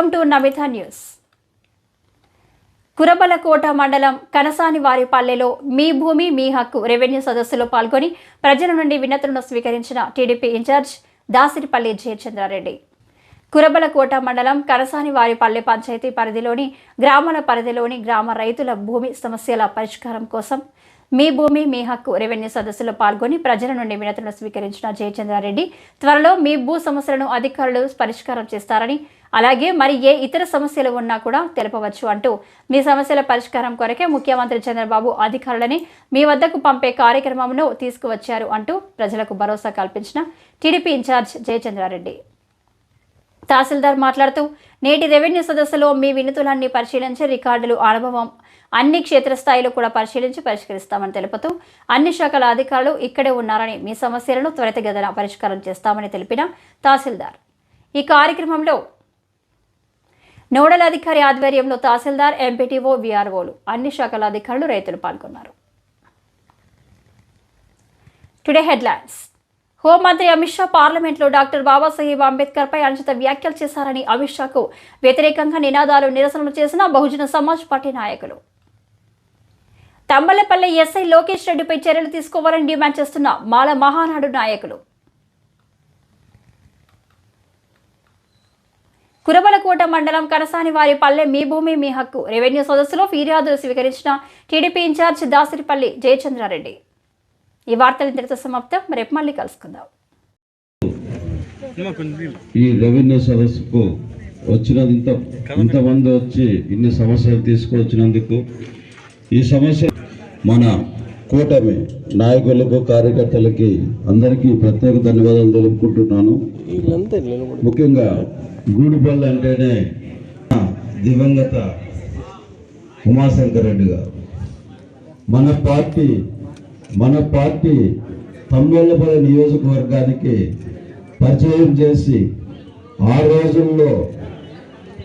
Welcome to Navitha news. Kurabalakota మండలం కనసాని వారి పల్లెలో మీ భూమి మీ హక్కు రెవెన్యూ సదస్సులో పాల్గొని ప్రజల నుండి వినతులను స్వీకరించిన టీడీపీ ఇన్ఛార్జ్ దాసిరిపల్లి జయచంద్రారెడ్డి. కురబలకోట మండలం కరసాని వారిపల్లె పంచాయతీ పరిధిలోని గ్రామాల పరిధిలోని గ్రామ రైతుల భూమి సమస్యల పరిష్కారం కోసం మీ భూమి మీ హక్కు రెవెన్యూ సదస్సులో పాల్గొని ప్రజల నుండి వినతులను స్వీకరించిన జయచంద్రారెడ్డి త్వరలో మీ భూ సమస్యలను అధికారులు పరిష్కారం చేస్తారని అలాగే మరి ఏ ఇతర సమస్యలు ఉన్నా కూడా తెలపవచ్చు అంటూ మీ సమస్యల పరిష్కారం కొరకే ముఖ్యమంత్రి చంద్రబాబు అధికారులని మీ వద్దకు పంపే కార్యక్రమంను తీసుకువచ్చారు అంటూ ప్రజలకు భరోసా కల్పించిన టీడీపీ ఇన్ఛార్జ్ జయచంద్రారెడ్డి. తహసీల్దార్ మాట్లాడుతూ నేటి రెవెన్యూ సదస్సులో మీ వినతులన్నీ పరిశీలించి రికార్డులు అనుభవం అన్ని క్షేత్రస్థాయిలో కూడా పరిశీలించి పరిష్కరిస్తామని తెలుపుతూ అన్ని శాఖల అధికారులు ఇక్కడే ఉన్నారని మీ సమస్యలను త్వరితగతిన పరిష్కారం చేస్తామని తెలిపిన తహసీల్దార్. ఈ కార్యక్రమంలో నోడల్ అధికారి ఆధ్వర్యంలో తహసీల్దార్ ఎంపీటీఓ విఆర్ఓలు అన్ని శాఖల అధికారులు రైతులు పాల్గొన్నారు. టుడే హెడ్లైన్స్ హోంమంత్రి అమిత్ షా పార్లమెంట్లో డాక్టర్ బాబాసాహెబ్ అంబేద్కర్పై అనుచిత వ్యాఖ్యలు చేశారని అమిత్ షాకు వ్యతిరేకంగా నినాదాలు నిరసనలు చేసిన బహుజన సమాజ్ పార్టీ నాయకులు. తమ్మలపల్లె ఎస్ఐ లోకేష్ రెడ్డిపై చర్యలు తీసుకోవాలని డిమాండ్ చేస్తున్న మాల మహానాడు నాయకులు. కురబలకోట మండలం కనసాని వారి పల్లె మీ భూమి మీ హక్కు. రెవెన్యూ సదస్సులో ఫిర్యాదులు స్వీకరించిన టీడీపీ ఇన్ఛార్జ్ దాసరిపల్లి జయచంద్రారెడ్డి. ఈ వార్తలు ఇంతటితో సమాప్తం. రేపు మళ్ళీ కలుసుకుందాం. ఈ రెవెన్యూ సదస్సుకు వచ్చినది ఇంత ఇంతమంది వచ్చి ఇన్ని సమస్యలు తీసుకొచ్చినందుకు ఈ సమస్య మన కూటమి నాయకులకు కార్యకర్తలకి అందరికీ ప్రత్యేక ధన్యవాదాలు తెలుపుకుంటున్నాను. ముఖ్యంగా గూడిపల్లి అంటేనే దివంగత ఉమాశంకర్ రెడ్డి గారు. మన పార్టీ మన పార్టీ తమ్మేళ్ళపల్లి నియోజకవర్గానికి పరిచయం చేసి ఆ రోజుల్లో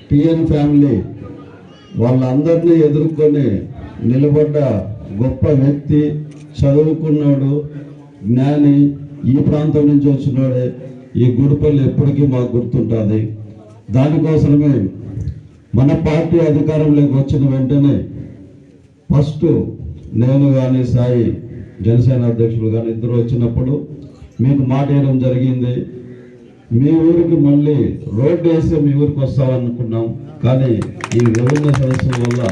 టిఎన్ ఫ్యామిలీ వాళ్ళందరినీ ఎదుర్కొని నిలబడ్డ గొప్ప వ్యక్తి చదువుకున్నాడు జ్ఞాని ఈ ప్రాంతం నుంచి వచ్చినాడే. ఈ గుడిపల్లి ఎప్పటికీ మాకు గుర్తుంటుంది. దానికోసమే మన పార్టీ అధికారంలోకి వచ్చిన వెంటనే ఫస్ట్ నేను కానీ సాయి జనసేన అధ్యక్షులు కానీ ఇద్దరు వచ్చినప్పుడు మీకు మాట వేయడం జరిగింది. మీ ఊరికి మళ్ళీ రోడ్డు వేస్తే మీ ఊరికి వస్తామనుకున్నాం. కానీ ఈ రెవెన్యూ సదస్సు వల్ల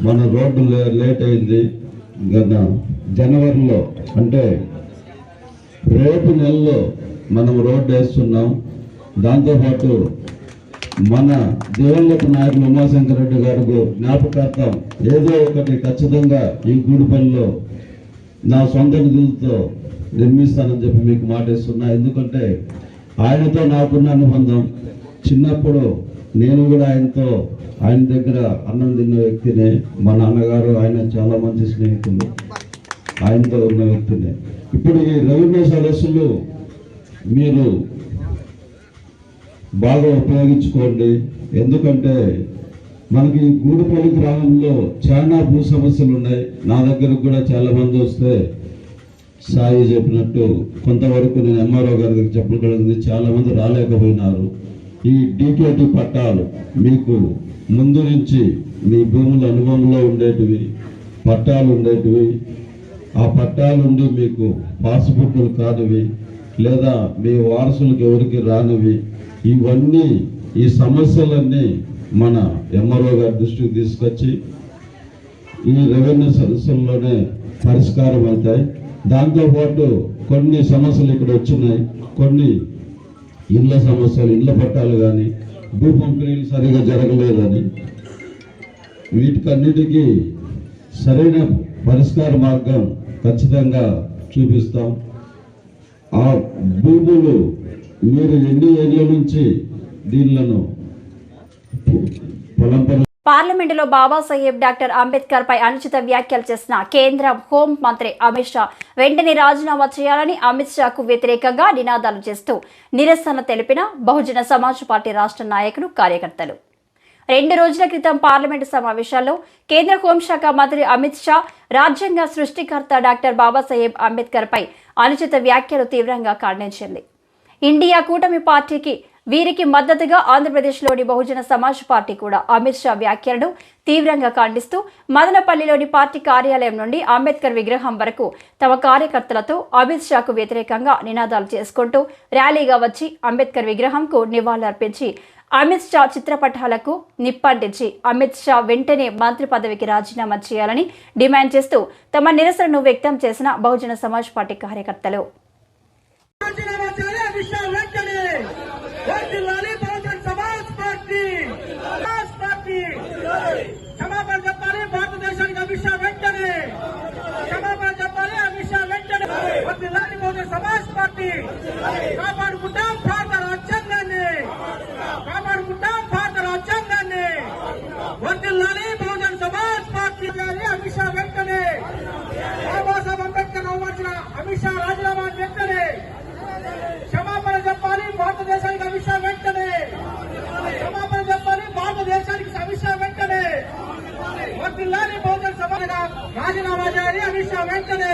మన రోడ్డు లే- లేట్ అయింది. గత జనవరిలో అంటే రేపు నెలలో మనం రోడ్డు వేస్తున్నాం. దాంతోపాటు మన దివంగత నాయకులు ఉమాశంకర్ రెడ్డి గారికి జ్ఞాపకార్థం ఏదో ఒకటి ఖచ్చితంగా ఈ గూడిపల్లిలో నా సొంత నిధులతో నిర్మిస్తానని చెప్పి మీకు మాటేస్తున్నా. ఎందుకంటే ఆయనతో నాకున్న అనుబంధం చిన్నప్పుడు నేను కూడా ఆయనతో ఆయన దగ్గర అన్నం తిన్న వ్యక్తినే మా నాన్నగారు ఆయన చాలా మంచి స్నేహితులు. ఆయనతో ఉన్న వ్యక్తినే. ఇప్పుడు ఈ రెవెన్యూ సదస్సులు మీరు బాగా ఉపయోగించుకోండి. ఎందుకంటే మనకి గూడుపల్లి గ్రామంలో చాలా భూ సమస్యలు ఉన్నాయి నా దగ్గరకు కూడా చాలా మంది వస్తే సాయి చెప్పినట్టు కొంతవరకు నేను ఎంఆర్ఓ గారి దగ్గర చెప్పగలిగింది చాలా మంది రాలేకపోయినారు. ఈ డీకేటీ పట్టాలు మీకు ముందు నుంచి మీ భూముల అనుభవంలో ఉండేటివి పట్టాలు ఉండేటివి. ఆ పట్టాలుండి మీకు పాస్బుక్లు కానివి లేదా మీ వారసులకు ఎవరికి రానివి. ఇవన్నీ ఈ సమస్యలన్నీ మన ఎంఆర్ఓ గారి దృష్టికి తీసుకొచ్చి ఈ రెవెన్యూ సమస్యల్లోనే పరిష్కారం అవుతాయి. దాంతోపాటు కొన్ని సమస్యలు ఇక్కడ వచ్చినాయి. కొన్ని ఇళ్ళ సమస్యలు ఇళ్ళ పట్టాలు కానీ భూ పంపిణీలు సరిగా జరగలేదని. వీటికన్నిటికీ సరైన పరిష్కార మార్గం ఖచ్చితంగా చూపిస్తాం. ఆ భూములు మీరు ఎన్ని ఏళ్ళ నుంచి దీనిలను పొలం పార్లమెంటులో బాబాసాహెబ్ డాక్టర్ అంబేద్కర్ పై అనుచిత వ్యాఖ్యలు చేసిన కేంద్ర హోం మంత్రి అమిత్ షా వెంటనే రాజీనామా చేయాలని అమిత్ షాకు వ్యతిరేకంగా నినాదాలు చేస్తూ నిరసన తెలిపిన బహుజన సమాజ్ పార్టీ రాష్ట్ర నాయకులు కార్యకర్తలు. రెండు రోజుల క్రితం పార్లమెంటు సమావేశాల్లో కేంద్ర హోంశాఖ మంత్రి అమిత్ షా రాజ్యాంగ సృష్టికర్త డాక్టర్ బాబాసాహెబ్ అంబేద్కర్ పై అనుచిత వ్యాఖ్యలు తీవ్రంగా ఖండించింది. ఇండియా కూటమి పార్టీకి వీరికి మద్దతుగా ఆంధ్రప్రదేశ్లోని బహుజన సమాజ్ పార్టీ కూడా అమిత్ షా వ్యాఖ్యలను తీవ్రంగా ఖండిస్తూ మదనపల్లిలోని పార్టీ కార్యాలయం నుండి అంబేద్కర్ విగ్రహం వరకు తమ కార్యకర్తలతో అమిత్ షాకు వ్యతిరేకంగా నినాదాలు చేసుకుంటూ ర్యాలీగా వచ్చి అంబేద్కర్ విగ్రహంకు నివాళులర్పించి అమిత్ షా చిత్రపటాలకు నిప్పంటించి అమిత్ షా వెంటనే మంత్రి పదవికి రాజీనామా చేయాలని డిమాండ్ చేస్తూ తమ నిరసనను వ్యక్తం చేసిన బహుజన సమాజ్ పార్టీ కార్యకర్తలు రాజీనామా చేయాలి అమిత్ షా వెంటనే వర్ధిల్లాలి బహుజన్ సమాజ్ పార్టీ సమాజ్ పార్టీ క్షమాపణ చెప్పాలి భారతదేశానికి అమిత్ షా వెంటనే క్షమాపణ చెప్పాలి అమిత్ షా వెంటనే వర్ధిల్లాలి బహుజన్ సమాజ్ పార్టీ కాపాడుకుంటాం భారత రాజ్యాంగాన్ని కాపాడుకుంటాం భారత రాజ్యాంగాన్ని వర్ధిల్లాలి బహుజన్ సమాజ్ పార్టీ గారి అమిత్ షా వెంటనే బాబాసాహెబ్ అంబేద్కర్ అవమానించిన అమిత్ షా రాజీనామా వెంటనే క్షమాపణ చెప్పాలి భారతదేశానికి అమిత్ షా వెంటనే క్షమాపణ చెప్పాలి భారతదేశానికి అమిత్ షా వెంటనే వర్తిల్లాని సభగా రాజీనామా చేయాలి అమిత్ షా వెంటనే.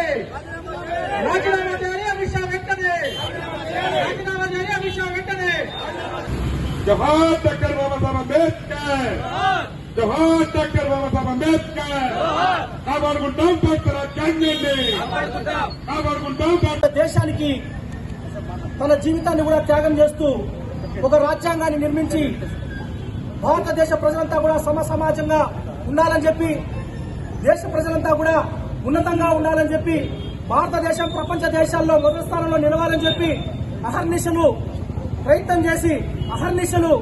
రాజీనామా చేయాలి అమిత్ షా వెంటనే. రాజీనామా చేయాలి అమిత్ షా వెంటనే. జవహర్ డాక్టర్ బాబాసాహెబ్ అంబేద్కర్. జవహర్ డాక్టర్ బాబాసాహెబ్ అంబేద్కర్. కాపాడుకుంటాం డాక్టర్ రాజ్యాంగాన్ని. కాపాడుకుంటాం డాక్టర్ దేశానికి తన జీవితాన్ని కూడా త్యాగం చేస్తూ ఒక రాజ్యాంగాన్ని నిర్మించి భారతదేశ ప్రజలంతా కూడా సమ సమాజంగా ఉండాలని చెప్పి దేశ ప్రజలంతా కూడా ఉన్నతంగా ఉండాలని చెప్పి భారతదేశం ప్రపంచ దేశాల్లో మొదటి స్థానంలో నిలవాలని చెప్పి అహర్నిశలు ప్రయత్నం చేసి అహర్నిశలు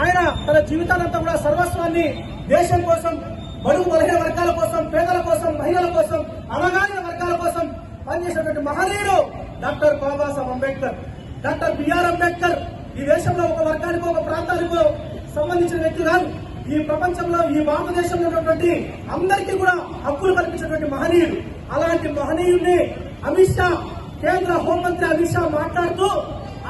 ఆయన తన జీవితానంతా కూడా సర్వస్వాన్ని దేశం కోసం బడుగు బలహీన వర్గాల కోసం పేదల కోసం మహిళల కోసం అనగారిన వర్గాల కోసం పనిచేసినటువంటి మహనీయుడు doctor Babasaheb Ambedkar. Doctor BR Ambedkar ఈ దేశంలో ఒక వర్గానికో ఒక ప్రాంతానికో సంబంధించిన వ్యక్తి కాదు. ఈ ప్రపంచంలో ఈ భారతదేశంలో ఉన్నటువంటి అందరికీ కూడా హక్కులు కల్పించినటువంటి మహనీయుడు అలాంటి మహనీయుడిని అమిత్ షా కేంద్ర హోంమంత్రి అమిత్ షా మాట్లాడుతూ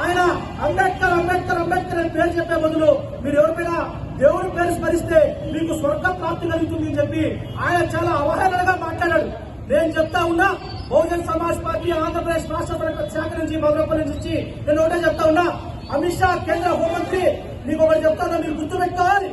ఆయన అంబేద్కర్ అంబేద్కర్ అంబేద్కర్ అని పేరు చెప్పే బదులు మీరు ఎవరిపైనా దేవుడి పేరు స్మరిస్తే మీకు స్వర్గ ప్రాప్తి కలుగుతుంది అని చెప్పి ఆయన చాలా అవహేళనగా మాట్లాడాడు. నేను చెప్తా ఉన్నా బహుజన్ సమాజ్ పార్టీ ఆంధ్రప్రదేశ్ రాష్ట్ర శాఖ నుంచి మదనపల్లి నుంచి నేను ఒకటే చెప్తా ఉన్నా అమిత్ షా కేంద్ర హోంమంత్రి మీకు ఒకటి చెప్తాను మీరు గుర్తుపెట్టుకోవాలి.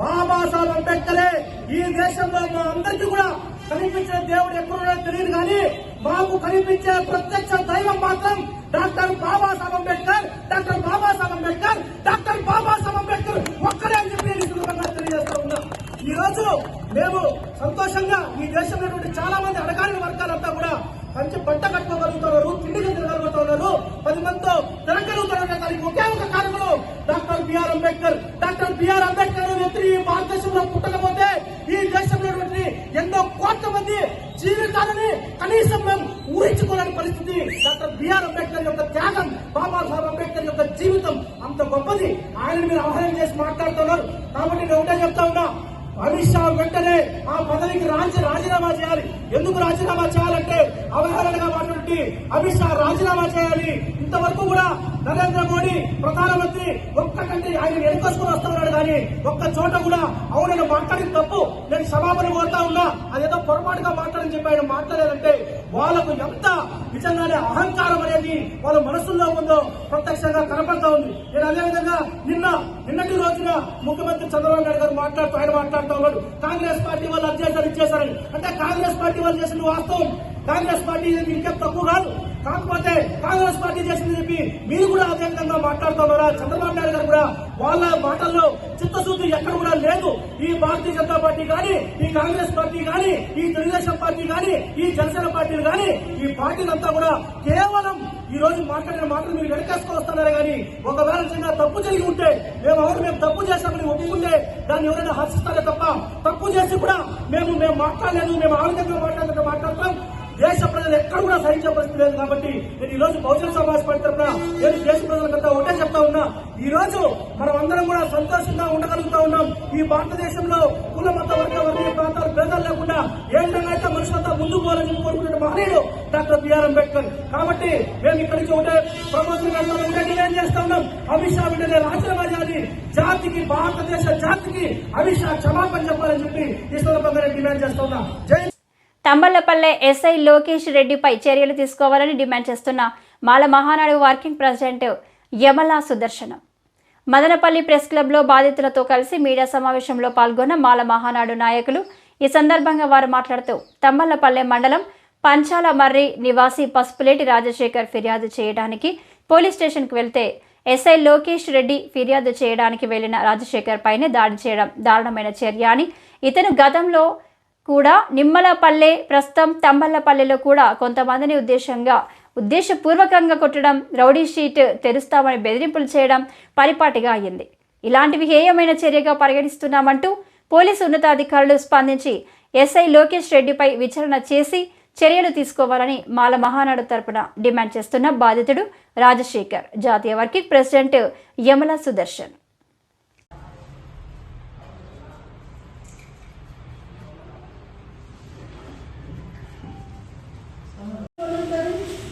బాబాసాహెబ్ అంబేద్కరే ఈ దేశంలో మా అందరికీ కూడా కనిపించే దేవుడు ఎక్కడున్నాడో తెలియదు కానీ మాకు కనిపించే ప్రత్యక్ష దైవం మాత్రం doctor Babasaheb Ambedkar doctor Babasaheb Ambedkar doctor Babasaheb Ambedkar ఒక్కడే అని చెప్పి నేను తెలియజేస్తా ఉన్నా. ఈ రోజు మేము సంతోషంగా ఈ దేశంలో చాలా మంది అడగాని వర్గాలంతా కూడా మంచి బట్ట కట్టుకోగలుగుతున్నారు తిండి తిరగలుగుతున్నారు పది మందితో తిరగలుగుతున్నారు దానికి ఒకే ఒక కారణం doctor BR Ambedkar. Doctor BR Ambedkar అనే ఈ భారతదేశంలో పుట్టకపోతే ఈ దేశంలో ఉన్నటువంటి ఎన్నో కోట్ల మంది జీవితాలని కనీసం మేము ఊహించుకోలేని పరిస్థితి. డాక్టర్ బిఆర్ అంబేద్కర్ యొక్క త్యాగం బాబాసాహెబ్ అంబేద్కర్ యొక్క జీవితం అంత గొప్పది. ఆయన మీరు ఆహ్వానం చేసి మాట్లాడుతున్నారు. కాబట్టి నేను ఒకటే చెప్తా ఉన్నా అమిత్ షా వెంటనే ఆ పదవికి రాజీ రాజీనామా చేయాలి. ఎందుకు రాజీనామా చేయాలంటే అవహేళనగా మాట్లాడి అమిత్ షా రాజీనామా చేయాలి. ఇంతవరకు కూడా నరేంద్ర మోడీ ప్రధానమంత్రి ఒక్కటంటే ఆయన ఎన్నుకొసుకుని వస్తున్నాడు కానీ ఒక్క చోట కూడా అవునని మాట్లాడిన తప్పు నేను క్షమాపణ కోరుతా ఉన్నా. అదేదో పొరపాటుగా మాట్లాడని చెప్పి ఆయన మాట్లాడారంటే వాళ్ళకు ఎంత నిజంగానే అహంకారం అనేది వాళ్ళ మనసుల్లో ఉందో ప్రత్యక్షంగా కనపడతా ఉంది. నేను అదే విధంగా నిన్న నిన్నటి రోజున ముఖ్యమంత్రి చంద్రబాబు నాయుడు గారు మాట్లాడుతూ ఆయన మాట్లాడుతూ ఉన్నాడు. కాంగ్రెస్ పార్టీ వాళ్ళు అది చేశారు ఇది చేశారని అంటే కాంగ్రెస్ పార్టీ వాళ్ళు చేసిన వాస్తవం. కాంగ్రెస్ పార్టీ ఇంకేం తక్కువ కాదు. కాకపోతే కాంగ్రెస్ పార్టీ చేసింది చెప్పి మీరు కూడా అదే విధంగా మాట్లాడుతున్నారా? చంద్రబాబు నాయుడు గారు కూడా వాళ్ళ మాటల్లో చిత్తశుద్ధి ఎక్కడ కూడా లేదు. ఈ భారతీయ జనతా పార్టీ కానీ ఈ కాంగ్రెస్ పార్టీ కానీ ఈ తెలుగుదేశం పార్టీ కానీ ఈ జనసేన పార్టీలు కానీ ఈ పార్టీలంతా కూడా కేవలం ఈ రోజు మాట్లాడిన మాటలు మీరు వెనకేసుకొని వస్తున్నారు కానీ ఒకవేళ చిన్న తప్పు జరిగి ఉంటే మేము ఎవరు మేము తప్పు చేశామని ఒప్పుకుంటే దాన్ని ఎవరైనా హర్షిస్తారే తప్ప తప్పు చేసి కూడా మేము మేము మాట్లాడలేదు మేము ఆ విధంగా మాట్లాడినట్టు మాట్లాడతాం దేశ ప్రజలు ఎక్కడ కూడా సహించే పరిస్థితి లేదు కాబట్టి నేను ఈ రోజు బహుజన సమాజ్ పార్టీ తరఫున నేను దేశ ప్రజలకంతా ఒకటే చెప్తా ఉన్నా. ఈ రోజు మనం అందరం కూడా సంతోషంగా ఉండగలుగుతా ఉన్నాం. ఈ భారతదేశంలో కుల మత వర్గ వర్గీయ ప్రాంతాలు భేదాలు లేకుండా ఏ విధంగా అయితే మనుషులంతా ముందుకు పోవాలని కోరుకునే మహనీయుడు డాక్టర్ బిఆర్ అంబేద్కర్. కాబట్టి మేము ఇక్కడి నుంచి ఒకటే ప్రమోషన్ ఒకటే డిమాండ్ చేస్తా ఉన్నాం. అమిత్ షా వెంటనే రాజీనామా జాతికి భారతదేశ జాతికి అమిత్ షా క్షమాపణ చెప్పాలని చెప్పి ఈ సందర్భంగా డిమాండ్ చేస్తా ఉన్నా. జై తమ్మలపల్లె ఎస్ఐ లోకేష్ రెడ్డిపై చర్యలు తీసుకోవాలని డిమాండ్ చేస్తున్న Mala Mahanadu working president Yamala Sudarshanam. Madanapalli press క్లబ్లో బాధితులతో కలిసి మీడియా సమావేశంలో పాల్గొన్న మాల మహానాడు నాయకులు ఈ సందర్భంగా వారు మాట్లాడుతూ తమ్మలపల్లె మండలం పంచాల మర్రి నివాసి పసుపులేటి రాజశేఖర్ ఫిర్యాదు చేయడానికి పోలీస్ స్టేషన్కు వెళ్తే ఎస్ఐ లోకేష్ రెడ్డి ఫిర్యాదు చేయడానికి వెళ్ళిన రాజశేఖర్ పైనే దాడి చేయడం దారుణమైన చర్య అని ఇతను గతంలో కూడా నిమ్మలపల్లె ప్రస్తుతం తంబల్లపల్లెలో కూడా కొంతమందిని ఉద్దేశంగా ఉద్దేశపూర్వకంగా కొట్టడం రౌడీ షీట్ తెరుస్తామని బెదిరింపులు చేయడం పరిపాటిగా అయ్యింది ఇలాంటివి హేయమైన చర్యగా పరిగణిస్తున్నామంటూ పోలీసు ఉన్నతాధికారులు స్పందించి ఎస్ఐ లోకేష్ రెడ్డిపై విచారణ చేసి చర్యలు తీసుకోవాలని మాల మహానాడు తరపున డిమాండ్ చేస్తున్న బాధితుడు రాజశేఖర్. జాతీయ వర్కింగ్ ప్రెసిడెంట్ యమల సుదర్శన్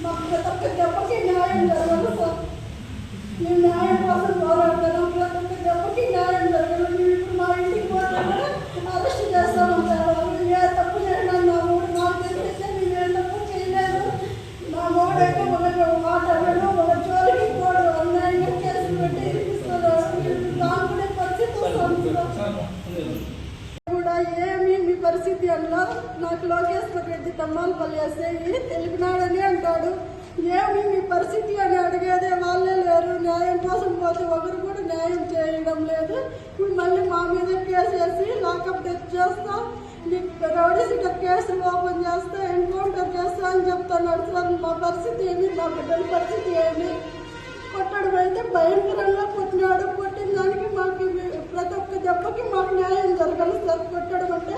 మాకు ప్రతి ఒక్క దెబ్బకి న్యాయం జరగాలి సార్ మేము న్యాయం కోసం పోరాడుతున్నాం ప్రతి ఒక్క దెబ్బకి న్యాయం జరగాలి మేము ఇప్పుడు మా ఇంటికి పోతే కూడా అరెస్ట్ చేస్తాము సార్ మేము ఏ తప్పు చేయడం నా మూడు నాకు తెలిస్తే మేము ఏ తప్పు చేయలేదు నా మూడైతే ఒకటి ఒక మాట అన్నాడు ఒక జోలికి పోడు అన్యాయంగా కేసులు పెట్టి ఇరికిస్తున్నాడు మేము దానికునే పరిస్థితి వస్తుంది సార్ కూడా ఏమి మీ పరిస్థితి అన్నా నాకు లోకేశ్వర రెడ్డి తమ్మాలపల్లి ఎస్ఐ తెలిపినాడని అంటాడు. ఏమి మీ పరిస్థితి అని అడిగేదే వాళ్ళే లేరు. న్యాయం కోసం పోతే ఒకరు కూడా న్యాయం చేయడం లేదు. ఇప్పుడు మళ్ళీ మా మీద కేసు వేసి లాకప్ డెత్ చేస్తా. నీకు రౌడీ సీటర్ కేసు ఓపెన్ చేస్తా ఎన్కౌంటర్ చేస్తా అని చెప్తున్నాడు సార్. మా పరిస్థితి ఏమి? మా బిడ్డల పరిస్థితి ఏమి? కొట్టడం అయితే భయంకరంగా కొట్టినాడు. ఒక్క దెబ్బకి మాకు న్యాయం జరగాలి సార్ కొట్టడం అంటే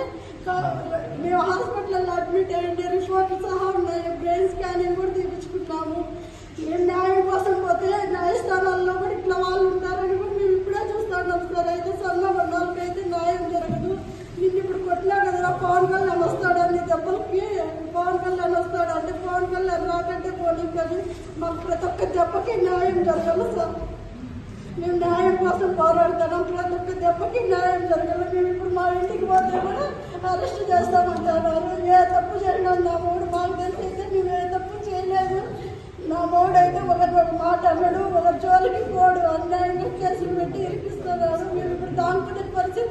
మేము హాస్పిటల్లో అడ్మిట్ అయ్యండి రిపోర్ట్లు సహా ఉన్నాయి. బ్రెయిన్ స్కానింగ్ కూడా తీపించుకున్నాము మేము న్యాయం కోసం పోతే న్యాయస్థానాల్లో కూడా ఇట్లా వాళ్ళు ఉంటారని కూడా మేము ఇప్పుడే చూస్తున్నాం సార్ అయితే సంఘం వాళ్ళకి అయితే న్యాయం జరగదు. నిన్ను ఇప్పుడు కొట్టినా కదరా పవన్ కళ్యాణ్ వస్తాడని దెబ్బలకి పవన్ కళ్యాణ్ వస్తాడంటే పవన్ కళ్యాణ్ రాకంటే పోనీ కానీ మాకు ప్రతి ఒక్క దెబ్బకి న్యాయం జరగాలి సార్. మేము న్యాయం కోసం పోరాడుతున్నాం. ప్రతి ఒక్క దెబ్బకి న్యాయం జరగాలి. మేము ఇప్పుడు మా ఇంటికి పోతే కూడా అరెస్ట్ చేస్తామంటున్నారు ఏ తప్పు చేయడం నా మూడు మాకు తెలిసి మేము ఏ తప్పు చేయలేదు. నా మూడు అయితే ఒక మాట అన్నాడు. ఒక జోలికి పోడు. అన్యాయంగా కేసులు పెట్టి ఇరికిస్తున్నారు. మేము ఇప్పుడు దానికునే పరిస్థితి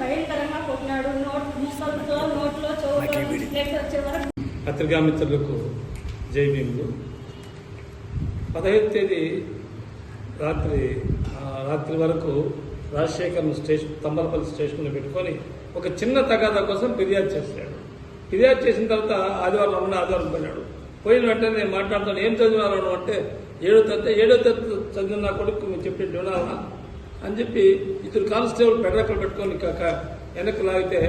భయంకరంగా కొట్టినాడు. నోట్ ముసలితో నోట్లో చెవులో పత్రికా మిత్రులకు జై భీములు. పదహైదు తేదీ రాత్రి రాత్రి వరకు రాజశేఖర్ను స్టేషన్ తంబలపల్లి స్టేషన్లో పెట్టుకొని ఒక చిన్న తగాదా కోసం ఫిర్యాదు చేశాడు ఫిర్యాదు చేసిన తర్వాత ఆదివారం అమ్మ ఆదివారం పోయినాడు. పోయిన వెంటనే నేను మాట్లాడుతాను ఏం చదివినారు అంటే ఏడో తరగతి ఏడో తరగతి చదివిన నా కొడుకు చెప్పి వినాలనా అని చెప్పి ఇద్దరు కానిస్టేబుల్ పెడరకలు పెట్టుకొని కాక వెనక్కి లాగితే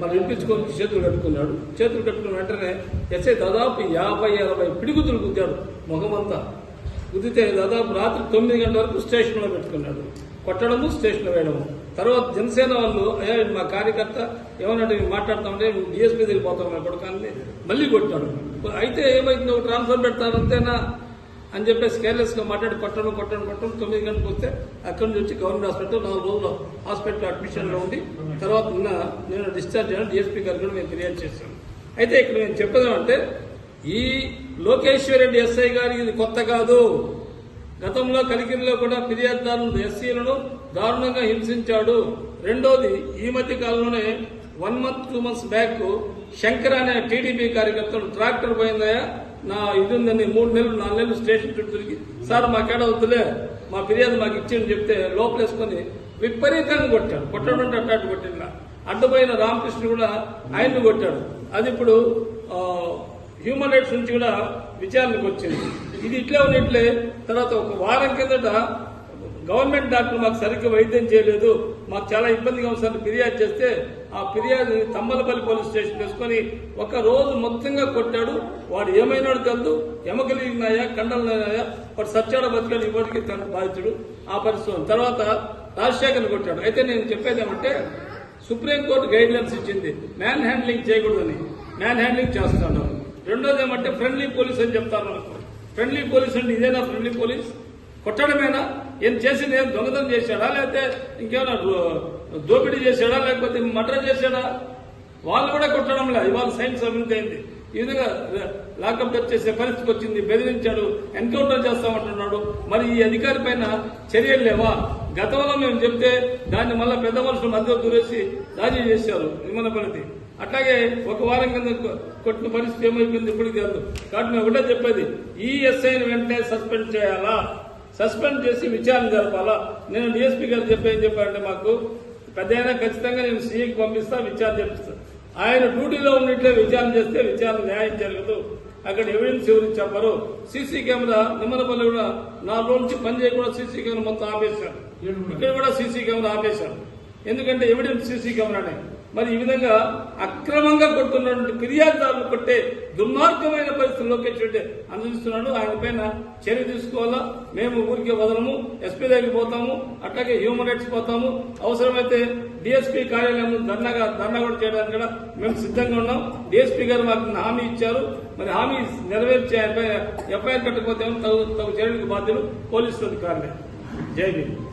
మనం వినిపించుకొని చేతులు కట్టుకున్నాడు. చేతులు కట్టుకున్న వెంటనే ఎస్ఐ దాదాపు యాభై అరవై పిడిగుతులు గుద్దాడు మొహమంతా. ఉదితే దాదాపు రాత్రి తొమ్మిది గంటల వరకు స్టేషన్లో పెట్టుకున్నాడు. కొట్టడము స్టేషన్లో వేయడము. తర్వాత జనసేన వాళ్ళు అయ్యా మా కార్యకర్త ఏమన్నట్టు మాట్లాడుతామంటే డిఎస్పీ దిగిపోతాం మా కొడుకాన్ని. మళ్ళీ కొట్టాడు. అయితే ఏమైంది ఒక ట్రాన్స్ఫర్ పెడతాను అంతేనా? అని చెప్పేసి కేర్లెస్గా మాట్లాడి కొట్టడం కొట్టడం కొట్టడం తొమ్మిది గంటలకు వస్తే అక్కడి నుంచి వచ్చి గవర్నమెంట్ హాస్పిటల్ నాలుగు రోజులు హాస్పిటల్ అడ్మిషన్లో ఉండి తర్వాత నిన్న నేను డిశ్చార్జ్ అయినా డిఎస్పీ గారు కూడా మేము ఫిర్యాదు చేశాను అయితే ఇక్కడ నేను చెప్పేదేమంటే ఈ లోకేశ్వర్ రెడ్డి ఎస్ఐ గారి ఇది కొత్త కాదు. గతంలో కలికిరిలో కూడా ఫిర్యాదుదారులు ఎస్సీలను దారుణంగా హింసించాడు. రెండోది ఈ మధ్య కాలంలోనే one month two months back Shankar అనే టీడీపీ కార్యకర్తలు ట్రాక్టర్ పోయిందయా నా ఇది ఉందని మూడు నెలలు నాలుగు నెలలు స్టేషన్ చుట్టూ తిరిగి సార్ మాకేడ వద్దులే మా ఫిర్యాదు మాకు ఇచ్చింది చెప్తే లోపలేసుకొని విపరీతంగా కొట్టాడు. కొట్టడం అంటే అట్టాడు కొట్టిన అడ్డుపోయిన రామకృష్ణ కూడా ఆయన్ని కొట్టాడు. అది ఇప్పుడు హ్యూమన్ రైట్స్ నుంచి కూడా విచారణకు వచ్చింది. ఇది ఇట్లా ఉన్నట్లే తర్వాత ఒక వారం కిందట గవర్నమెంట్ డాక్టర్ మాకు సరిగ్గా వైద్యం చేయలేదు. మాకు చాలా ఇబ్బందిగా ఉంది ఫిర్యాదు చేస్తే ఆ ఫిర్యాదు తమ్మలపల్లి పోలీస్ స్టేషన్ వేసుకొని ఒక రోజు మొత్తంగా కొట్టాడు. వాడు ఏమైనాడు తెలుదు. ఎమకలిగినాయా కండలనాయా వాడు సచ్చాడ బతికాడు ఇప్పటికీ తన బాధితుడు. ఆ పరిస్థితి తర్వాత రాజశేఖర్ని కొట్టాడు. అయితే నేను చెప్పేది ఏమంటే సుప్రీంకోర్టు గైడ్లైన్స్ ఇచ్చింది. మ్యాన్ హ్యాండ్లింగ్ చేయకూడదని. మ్యాన్ హ్యాండ్లింగ్ చేస్తున్నాడు రెండోది ఏమంటే ఫ్రెండ్లీ పోలీస్ అని చెప్తారు మనకు. ఫ్రెండ్లీ పోలీస్ అంటే ఇదేనా ఫ్రెండ్లీ పోలీస్ కొట్టడమేనా? ఏం చేసింది? ఏం దొంగతనం చేశాడా? లేకపోతే ఇంకేమైనా దోపిడీ చేశాడా? లేకపోతే మర్డర్ చేశాడా? వాళ్ళు కూడా కొట్టడం లేదు ఇవాళ సైన్స్ అభివృద్ధి అయింది ఈ విధంగా లాకప్ చేసే పరిస్థితికి వచ్చింది. బెదిరించాడు. ఎన్కౌంటర్ చేస్తామంటున్నాడు. మరి ఈ అధికారి పైన చర్యలు లేవా? గతంలో మేము చెప్తే దాన్ని మళ్ళీ పెద్ద మనుషులు మధ్య దూరేసి దాడి చేశారు. నిమ్మనపల్లిది అట్లాగే ఒక వారం కింద కొట్టిన పరిస్థితి ఏమైపోయింది? ఇప్పటికి తెలుసు కాబట్టి మేము ఒకటే చెప్పేది. ఈ ఎస్ఐని వెంటనే సస్పెండ్ చేయాలా? సస్పెండ్ చేసి విచారణ జరపాలా? నేను డిఎస్పీ గారు చెప్పేం చెప్పారంటే మాకు పెద్ద అయినా ఖచ్చితంగా నేను సీఏకి పంపిస్తా విచారణ చేపిస్తా. ఆయన డ్యూటీలో ఉన్నట్లే విచారణ చేస్తే విచారణ న్యాయం జరగదు. అక్కడ ఎవిడెన్స్ ఎవరు చెప్పరు. సీసీ కెమెరా నిమ్మలపల్లి కూడా నా రోజు నుంచి పని చేయకుండా సీసీ కెమెరా మొత్తం ఆపేశారు. ఇక్కడ కూడా సీసీ కెమెరా ఆపేశారు. ఎందుకంటే ఎవిడెన్స్ సీసీ కెమెరానే. మరి ఈ విధంగా అక్రమంగా కొడుతున్నటువంటి ఫిర్యాదుదారులు కొట్టే దుర్మార్గమైన పరిస్థితులు లోకేష్ రెడ్డి అనుభవిస్తున్నాడు ఆయన పైన చర్య తీసుకోవాలా? మేము ఊరికే వదలము. ఎస్పీ దగ్గరికి పోతాము. అట్లాగే హ్యూమన్ రైట్స్ పోతాము. అవసరమైతే డిఎస్పీ కార్యాలయం ధర్నాగా ధర్నా కూడా చేయడానికి కూడా మేము సిద్ధంగా ఉన్నాం. డిఎస్పీ గారు మాకు హామీ ఇచ్చారు. మరి హామీ నెరవేర్చి ఆయన ఎఫ్ఐఆర్ కట్టకపోతే తగు తగు చర్యలకు బాధ్యులు పోలీసులు అధికారులే. జై భీమ్.